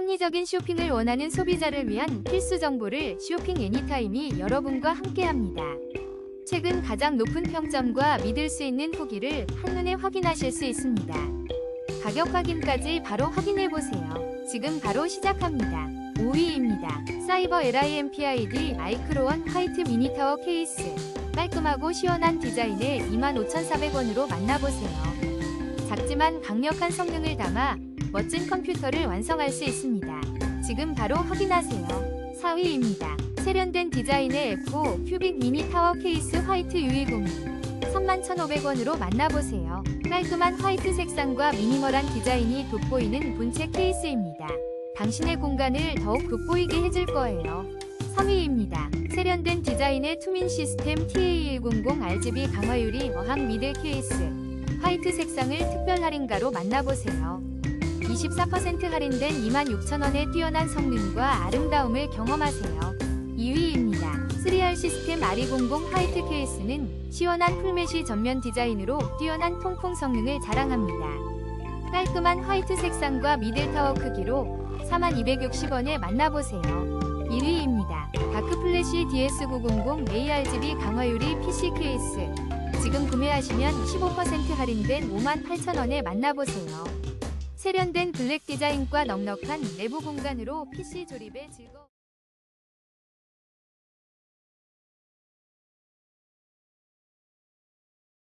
합리적인 쇼핑을 원하는 소비자를 위한 필수 정보를 쇼핑 애니타임이 여러분과 함께합니다. 최근 가장 높은 평점과 믿을 수 있는 후기를 한눈에 확인하실 수 있습니다. 가격 확인까지 바로 확인해 보세요. 지금 바로 시작합니다. 5위입니다. 사이버 LIMPID 마이크로원 화이트 미니타워 케이스. 깔끔하고 시원한 디자인에 25,400원으로 만나보세요. 작지만 강력한 성능을 담아 멋진 컴퓨터를 완성할 수 있습니다. 지금 바로 확인하세요. 4위입니다. 세련된 디자인의 F5 큐빅 미니 타워 케이스 화이트 UE02. 31,500원으로 만나보세요. 깔끔한 화이트 색상과 미니멀한 디자인이 돋보이는 본체 케이스입니다. 당신의 공간을 더욱 돋보이게 해줄 거예요. 3위입니다. 세련된 디자인의 투민 시스템 TA100 RGB 강화유리 어항 미들 케이스. 화이트 색상을 특별 할인가로 만나보세요. 24% 할인된 26,000원의 뛰어난 성능과 아름다움을 경험하세요. 2위입니다. 3R 시스템 RE00 화이트 케이스는 시원한 풀메쉬 전면 디자인으로 뛰어난 통풍 성능을 자랑합니다. 깔끔한 화이트 색상과 미들타워 크기로 4260원에 만나보세요. 1위입니다. 다크플래시 DS900 ARGB 강화유리 PC 케이스. 지금 구매하시면 15% 할인된 58,000원에 만나보세요. 세련된 블랙 디자인과 넉넉한 내부 공간으로 PC 조립에 즐거워